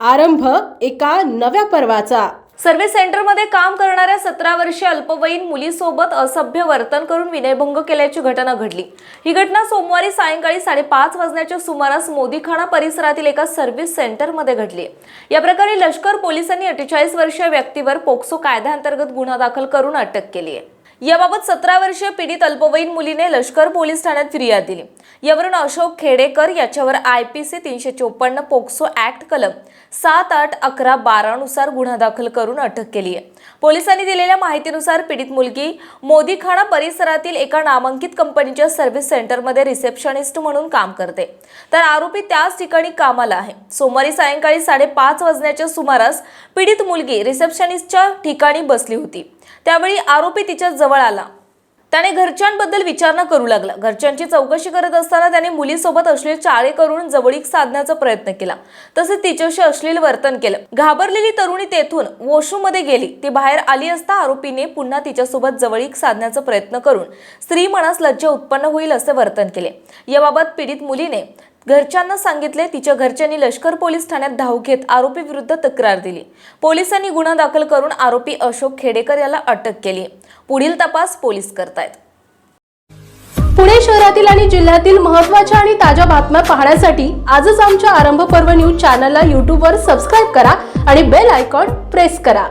आरंभ एका नव्या पर्वाचा. सर्व्हिस सेंटरमध्ये काम करणाऱ्या सतरा वर्षीय अल्पवयीन मुलीसोबत असभ्य वर्तन करून विनयभंग केल्याची घटना घडली. ही घटना सोमवारी सायंकाळी साडेपाच वाजण्याच्या सुमारास मोदीखाना परिसरातील एका सर्व्हिस सेंटरमध्ये घडली. या प्रकरणी लष्कर पोलिसांनी अठ्ठेचाळीस वर्षीय व्यक्तीवर पोक्सो कायद्याअंतर्गत गुन्हा दाखल करून अटक केली आहे. याबाबत सतरा वर्षीय पीडित अल्पवयीन मुलीने लष्कर पोलीस ठाण्यात फिर्याद दिली. यावरून अशोक खेडेकर याच्यावर आय पी सी तीनशे चोपन्न पोक्सो ऍक्ट कलम सात आठ अकरा बारानुसार गुन्हा दाखल करून अटक केली आहे. पोलिसांनी दिलेल्या माहितीनुसार पीडित मुलगी मोदीखाना परिसरातील एका नामांकित कंपनीच्या सर्व्हिस सेंटरमध्ये रिसेप्शनिस्ट म्हणून काम करते. तर आरोपी त्याच ठिकाणी कामाला आहे. सोमवारी सायंकाळी साडेपाच वाजण्याच्या सुमारास पीडित मुलगी रिसेप्शनिस्टच्या ठिकाणी बसली होती. त्यावेळी आरोपी तिच्या जवळ आला. त्याने घरच्यांबद्दल विचारणा करू लागला. घरच्यांची चौकशी करत असताना त्याने मुलीसोबत अश्लील चाळे करून जवळीक साधण्याचा प्रयत्न केला. तसेच तिच्याशी अश्लील वर्तन केलं. घाबरलेली तरुणी तेथून वॉशरूममध्ये गेली. ती बाहेर आली असता आरोपीने पुन्हा तिच्यासोबत जवळीक साधण्याचा प्रयत्न करून स्त्री मनास लज्जा उत्पन्न होईल असे वर्तन केले. याबाबत पीडित मुलीने घरच्यांना सांगितले तिच्या घरच्यांनी लष्कर पोलीस ठाण्यात धाव घेत आरोपी विरुद्ध तक्रार दिली. पोलिसांनी गुन्हा दाखल करून आरोपी अशोक खेडेकर याला अटक केली. पुढील तपास पोलीस करतायत. पुणे शहरातील आणि जिल्ह्यातील महत्त्वाच्या आणि ताज्या बातम्या पाहण्यासाठी आजच आमच्या आरंभ पर्व न्यूज चॅनलला यूट्यूबवर सबस्क्राईब करा आणि बेल आयकॉन प्रेस करा.